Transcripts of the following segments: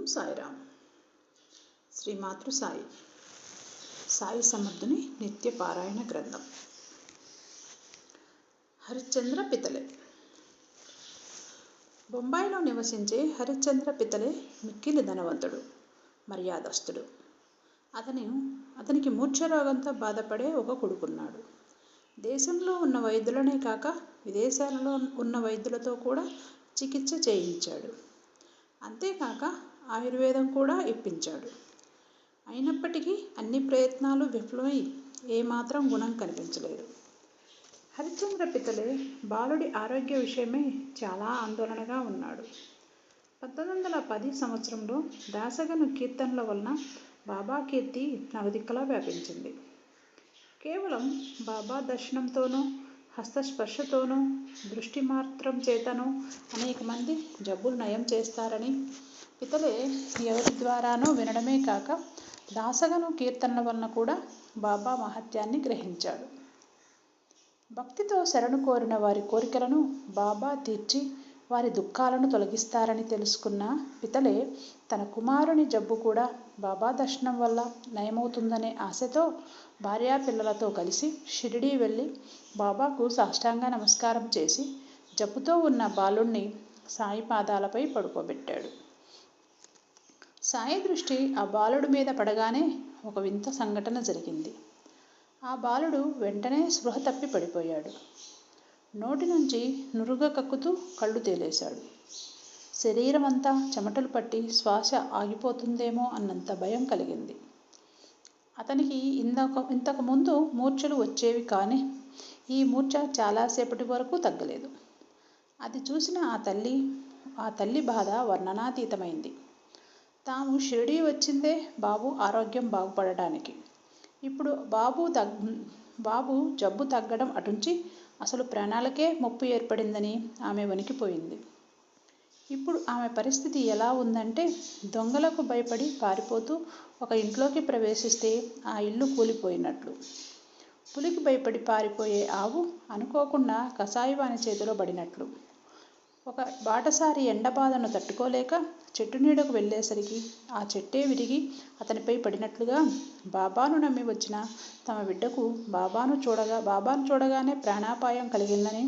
ఓం సాయిరామ్ శ్రీ మాతృ సాయి. సాయి సమర్థుని నిత్య పారాయణ గ్రంథం. హరిశ్చంద్ర పితలే. బొంబాయిలో నివసించే హరిశ్చంద్ర పితలే మిక్కిలి ధనవంతుడు మర్యాదస్తుడు. అతను అతనికి మూర్ఛరోగంతో బాధపడే ఒక కొడుకున్నాడు. దేశంలో ఉన్న వైద్యులనే కాక విదేశాలలో ఉన్న వైద్యులతో కూడా చికిత్స చేయించాడు. అంతేకాక ఆయుర్వేదం కూడా ఇప్పించాడు. అయినప్పటికీ అన్ని ప్రయత్నాలు విఫలమై ఏమాత్రం గుణం కనిపించలేదు. హరిశ్చంద్ర పితలే బాలుడి ఆరోగ్య విషయమై చాలా ఆందోళనగా ఉన్నాడు. పంతొమ్మిది వందల పది సంవత్సరంలో దాసగను కీర్తనల వలన బాబా కీర్తి నలుదిక్కలా వ్యాపించింది. కేవలం బాబా దర్శనంతోనూ హస్తస్పర్శతోనూ దృష్టి మాత్రం చేతను అనేక మంది జబ్బులు నయం చేస్తారని పితలే ఎవరి ద్వారానో వినడమే కాక దాసగను కీర్తనల వలన కూడా బాబా మహత్యాన్ని గ్రహించాడు. భక్తితో శరణు కోరిన వారి కోరికలను బాబా తీర్చి వారి దుఃఖాలను తొలగిస్తారని తెలుసుకున్న పితలే తన కుమారుని జబ్బు కూడా బాబా దర్శనం వల్ల నయమవుతుందనే ఆశతో భార్యా పిల్లలతో కలిసి షిరిడీ వెళ్ళి బాబాకు సాష్టాంగ నమస్కారం చేసి జబ్బుతో ఉన్న బాలుణ్ణి సాయి పాదాలపై పడుకోబెట్టాడు. సాయి దృష్టి ఆ బాలుడి మీద పడగానే ఒక వింత సంఘటన జరిగింది. ఆ బాలుడు వెంటనే స్పృహ తప్పి పడిపోయాడు. నోటి నుంచి నురుగ కక్కుతూ కళ్ళు తేలేశాడు. శరీరం అంతా చెమటలు పట్టి శ్వాస ఆగిపోతుందేమో అన్నంత భయం కలిగింది. అతనికి ఇందాక ఇంతకు ముందు మూర్ఛలు వచ్చేవి కానీ ఈ మూర్ఛ చాలాసేపటి వరకు తగ్గలేదు. అది చూసిన ఆ తల్లి ఆ తల్లి బాధ వర్ణనాతీతమైంది. తాము షిరిడీ వచ్చిందే బాబు ఆరోగ్యం బాగుపడడానికి. ఇప్పుడు బాబు తగ్ బాబు జబ్బు తగ్గడం అటుంచి అసలు ప్రాణాలకే ముప్పు ఏర్పడిందని ఆమె వణికిపోయింది. ఇప్పుడు ఆమె పరిస్థితి ఎలా ఉందంటే దొంగలకు భయపడి పారిపోతూ ఒక ఇంట్లోకి ప్రవేశిస్తే ఆ ఇల్లు కూలిపోయినట్లు. పులికి భయపడి పారిపోయే ఆవు అనుకోకుండా కసాయివాని చేతిలో పడినట్లు. ఒక బాటసారి ఎండబాధను తట్టుకోలేక చెట్టు నీడకు వెళ్ళేసరికి ఆ చెట్టే విరిగి అతనిపై పడినట్లుగా బాబాను నమ్మి వచ్చిన తమ బిడ్డకు బాబాను చూడగా బాబాను చూడగానే ప్రాణాపాయం కలిగిందని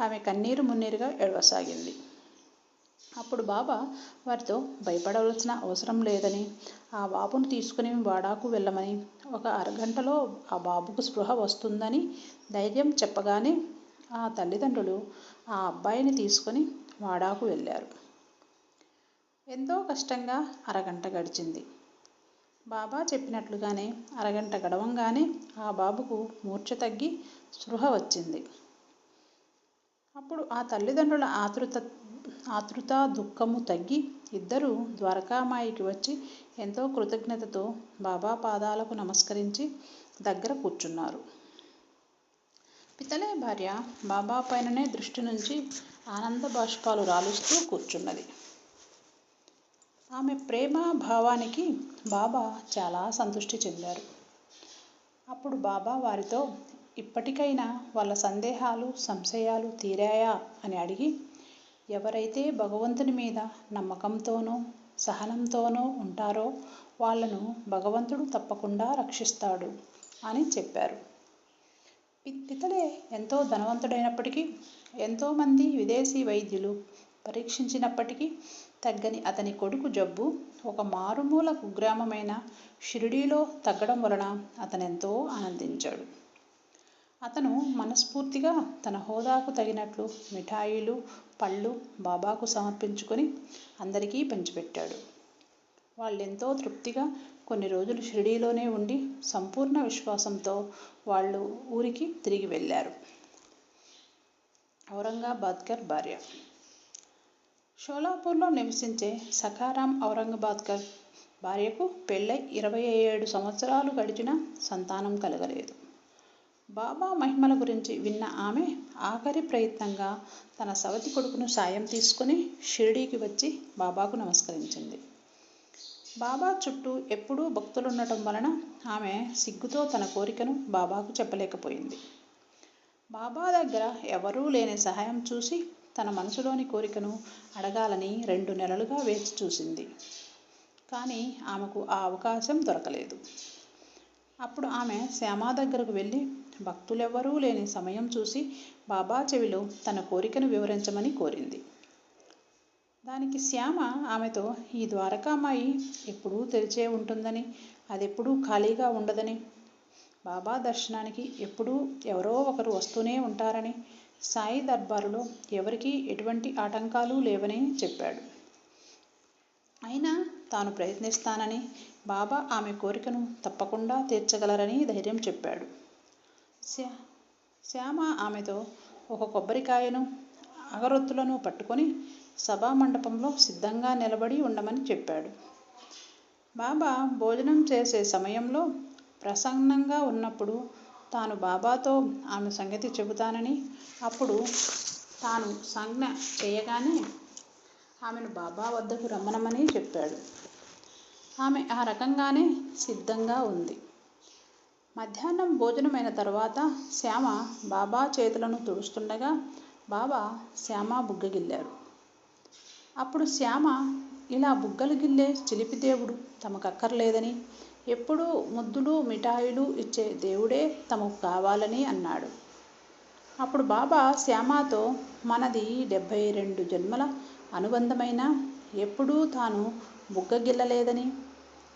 ఆమె కన్నీరు మున్నీరుగా ఎడవసాగింది. అప్పుడు బాబా వారితో భయపడవలసిన అవసరం లేదని ఆ బాబును తీసుకుని వాడాకు వెళ్ళమని ఒక అరగంటలో ఆ బాబుకు స్పృహ వస్తుందని ధైర్యం చెప్పగానే ఆ తల్లిదండ్రులు ఆ అబ్బాయిని తీసుకొని వాడాకు వెళ్ళారు. ఎంతో కష్టంగా అరగంట గడిచింది. బాబా చెప్పినట్లుగానే అరగంట గడవంగానే ఆ బాబుకు మూర్ఛ తగ్గి స్పృహ వచ్చింది. అప్పుడు ఆ తల్లిదండ్రుల ఆతృత ఆతృత దుఃఖము తగ్గి ఇద్దరూ ద్వారకామాయికి వచ్చి ఎంతో కృతజ్ఞతతో బాబా పాదాలకు నమస్కరించి దగ్గర కూర్చున్నారు. పితలే భార్య బాబా పైననే దృష్టి నుంచి ఆనంద బాష్పాలు రాలుస్తూ కూర్చున్నది. ఆమె ప్రేమ భావానికి బాబా చాలా సంతృష్టి చెందారు. అప్పుడు బాబా వారితో ఇప్పటికైనా వాళ్ళ సందేహాలు సంశయాలు తీరాయా? అని అడిగి ఎవరైతే భగవంతుని మీద నమ్మకంతోనూ సహనంతోనూ ఉంటారో వాళ్ళను భగవంతుడు తప్పకుండా రక్షిస్తాడు అని చెప్పారు. పితలే ఎంతో ధనవంతుడైనప్పటికీ ఎంతోమంది విదేశీ వైద్యులు పరీక్షించినప్పటికీ తగ్గని అతని కొడుకు జబ్బు ఒక మారుమూల కుగ్రామమైన షిరిడీలో తగ్గడం వలన అతనెంతో ఆనందించాడు. అతను మనస్ఫూర్తిగా తన హోదాకు తగినట్లు మిఠాయిలు పళ్ళు బాబాకు సమర్పించుకొని అందరికీ పంచిపెట్టాడు. వాళ్ళెంతో తృప్తిగా కొన్ని రోజులు షిరిడీలోనే ఉండి సంపూర్ణ విశ్వాసంతో వాళ్ళు ఊరికి తిరిగి వెళ్ళారు. ఔరంగాబాద్కర్ భార్య షోలాపూర్లో నివసించే సఖారాం ఔరంగాబాద్కర్ భార్యకు పెళ్ళై ఇరవై ఏడు సంవత్సరాలు గడిచిన సంతానం కలగలేదు. బాబా మహిమల గురించి విన్న ఆమె ఆఖరి ప్రయత్నంగా తన సవతి కొడుకును సాయం తీసుకుని షిరిడీకి వచ్చి బాబాకు నమస్కరించింది. బాబా చుట్టూ ఎప్పుడూ భక్తులుండటం వలన ఆమె సిగ్గుతో తన కోరికను బాబాకు చెప్పలేకపోయింది. బాబా దగ్గర ఎవరూ లేని సహాయం చూసి తన మనసులోని కోరికను అడగాలని రెండు నెలలుగా వేచి చూసింది. కానీ ఆమెకు ఆ అవకాశం దొరకలేదు. అప్పుడు ఆమె శ్యామ దగ్గరకు వెళ్ళి భక్తులెవ్వరూ లేని సమయం చూసి బాబా చెవిలో తన కోరికను వివరించమని కోరింది. దానికి శ్యామ ఆమెతో ఈ ద్వారకామాయి ఎప్పుడూ తెరిచే ఉంటుందని అదెప్పుడూ ఖాళీగా ఉండదని బాబా దర్శనానికి ఎప్పుడూ ఎవరో ఒకరు వస్తూనే ఉంటారని సాయి దర్బారులో ఎవరికీ ఎటువంటి ఆటంకాలు లేవని చెప్పాడు. అయినా తాను ప్రయత్నిస్తానని బాబా ఆమె కోరికను తప్పకుండా తీర్చగలరని ధైర్యం చెప్పాడు. శ్యా శ్యామ ఆమెతో ఒక కొబ్బరికాయను అగరొత్తులను పట్టుకొని సభా మండపంలో సిద్ధంగా నిలబడి ఉండమని చెప్పాడు. బాబా భోజనం చేసే సమయంలో ప్రసన్నంగా ఉన్నప్పుడు తాను బాబాతో ఆమె సంగతి చెబుతానని అప్పుడు తాను సంజ్ఞ చేయగానే ఆమెను బాబా వద్దకు రమ్మనమని చెప్పాడు. ఆమె ఆ రకంగానే సిద్ధంగా ఉంది. మధ్యాహ్నం భోజనమైన తర్వాత శ్యామ బాబా చేతులను తుడుస్తుండగా బాబా శ్యామ బుగ్గగిల్లారు అప్పుడు శ్యామ ఇలా బుగ్గలు గిల్లే చిలిపి దేవుడు తమకక్కర్లేదని ఎప్పుడూ ముద్దులు మిఠాయిలు ఇచ్చే దేవుడే తమకు కావాలని అన్నాడు. అప్పుడు బాబా శ్యామతో మనది డెబ్భై రెండు జన్మల అనుబంధమైన? ఎప్పుడూ తాను బుగ్గగిల్లలేదని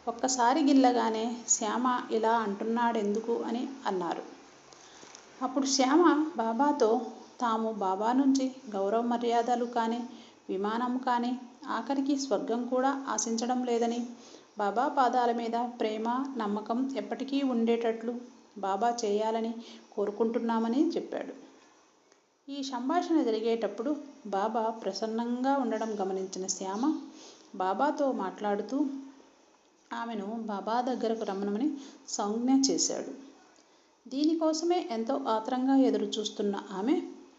ఒక్కసారి గిల్లగానే శ్యామ ఇలా అంటున్నాడెందుకు? అని అన్నారు. అప్పుడు శ్యామ బాబాతో తాము బాబా నుంచి గౌరవ మర్యాదలు కానీ విమానం కానీ ఆఖరికి స్వర్గం కూడా ఆశించడం లేదని? బాబా పాదాల మీద ప్రేమ నమ్మకం ఎప్పటికీ ఉండేటట్లు బాబా చేయాలని కోరుకుంటున్నామని చెప్పాడు. ఈ సంభాషణ జరిగేటప్పుడు బాబా ప్రసన్నంగా ఉండడం గమనించిన శ్యామ బాబాతో మాట్లాడుతూ ఆమెను బాబా దగ్గరకు రమ్మనమని సంజ్ఞ చేశాడు. దీనికోసమే ఎంతో ఆత్రంగా ఎదురు చూస్తున్న ఆమె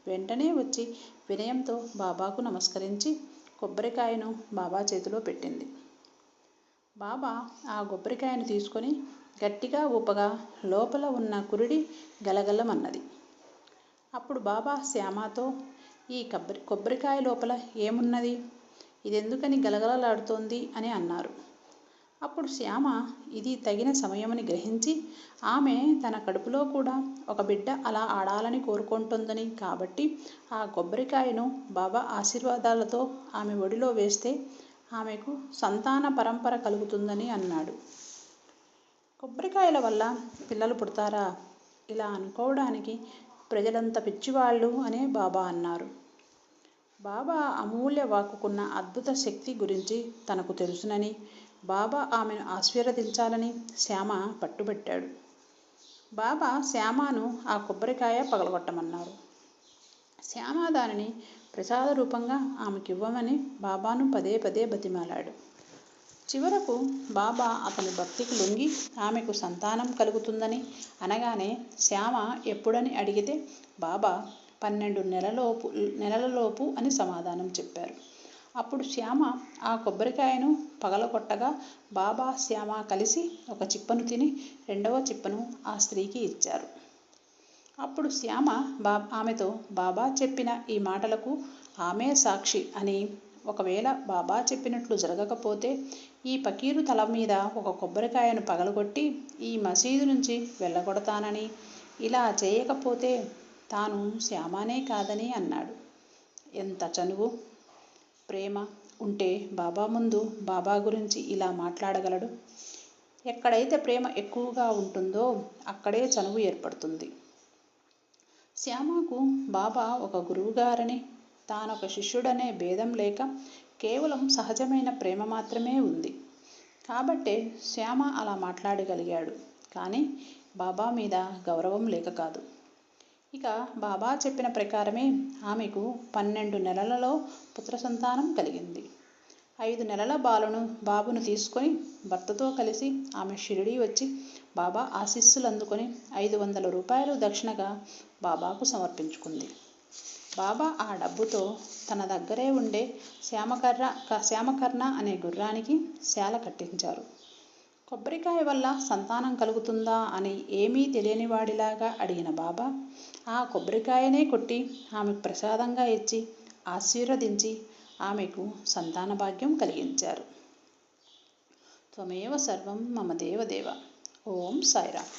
వెంటనే వచ్చి వినయంతో బాబాకు నమస్కరించి కొబ్బరికాయను బాబా చేతిలో పెట్టింది. బాబా ఆ కొబ్బరికాయను తీసుకొని గట్టిగా ఊపగా లోపల ఉన్న కురిడి గలగలమన్నది. అప్పుడు బాబా శ్యామతో ఈ కొబ్బరి కొబ్బరికాయ లోపల ఏమున్నది? ఇదెందుకని గలగలలాడుతోంది? అని అన్నారు. అప్పుడు శ్యామ ఇది తగిన సమయమని గ్రహించి ఆమె తన కడుపులో కూడా ఒక బిడ్డ అలా ఆడాలని కోరుకుంటుందని కాబట్టి ఆ కొబ్బరికాయను బాబా ఆశీర్వాదాలతో ఆమె ఒడిలో వేస్తే ఆమెకు సంతాన పరంపర కలుగుతుందని అన్నాడు. కొబ్బరికాయల వల్ల పిల్లలు పుడతారా? ఇలా అనుకోవడానికి ప్రజలంత పిచ్చివాళ్ళు అనే బాబా అన్నారు. బాబా అమూల్య వాక్కుకున్న అద్భుత శక్తి గురించి తనకు తెలుసునని బాబా ఆమెను ఆశీర్వదించాలని శ్యామ పట్టుబట్టాడు. బాబా శ్యామను ఆ కొబ్బరికాయ పగలగొట్టమన్నారు. శ్యామ దానిని ప్రసాద రూపంగా ఆమెకివ్వమని బాబాను పదే పదే బతిమాలాడు. చివరకు బాబా అతని భక్తికి లొంగి ఆమెకు సంతానం కలుగుతుందని అనగానే శ్యామ ఎప్పుడని అడిగితే బాబా పన్నెండు నెలలోపు నెలలలోపు అని సమాధానం చెప్పారు. అప్పుడు శ్యామ ఆ కొబ్బరికాయను పగలగొట్టగా బాబా శ్యామ కలిసి ఒక చిప్పను తిని రెండవ చిప్పను ఆ స్త్రీకి ఇచ్చారు. అప్పుడు శ్యామ బా ఆమెతో బాబా చెప్పిన ఈ మాటలకు ఆమె సాక్షి అని ఒకవేళ బాబా చెప్పినట్లు జరగకపోతే ఈ పకీరు తల మీద ఒక కొబ్బరికాయను పగలగొట్టి ఈ మసీదు నుంచి వెళ్ళగొడతానని. ఇలా చేయకపోతే తాను శ్యామానే కాదని అన్నాడు. ఎంత చనువు ప్రేమ ఉంటే బాబా ముందు బాబా గురించి ఇలా మాట్లాడగలడు. ఎక్కడైతే ప్రేమ ఎక్కువగా ఉంటుందో అక్కడే చనువు ఏర్పడుతుంది. శ్యామకు బాబా ఒక గురువుగారని తానొక శిష్యుడనే భేదం లేక కేవలం సహజమైన ప్రేమ మాత్రమే ఉంది. కాబట్టే శ్యామ అలా మాట్లాడగలిగాడు. కానీ బాబా మీద గౌరవం లేక కాదు. ఇక బాబా చెప్పిన ప్రకారమే ఆమెకు పన్నెండు నెలలలో పుత్ర సంతానం కలిగింది. ఐదు నెలల బాలును బాబును తీసుకొని భర్తతో కలిసి ఆమె షిరిడీ వచ్చి బాబా ఆశీస్సులు అందుకొని ఐదు వందల రూపాయలు దక్షిణగా బాబాకు సమర్పించుకుంది. బాబా ఆ డబ్బుతో తన దగ్గరే ఉండే శ్యామకర్ర శ్యామకర్ణ అనే గుర్రానికి శాల కట్టించారు. కొబ్బరికాయ వల్ల సంతానం కలుగుతుందా అని ఏమీ తెలియని వాడిలాగా అడిగిన బాబా ఆ కొబ్బరికాయనే కొట్టి ఆమెకు ప్రసాదంగా ఇచ్చి ఆశీర్వదించి ఆమెకు సంతాన భాగ్యం కలిగించారు. త్వమేవ సర్వం మమ దేవదేవ. ఓం సాయిరామ్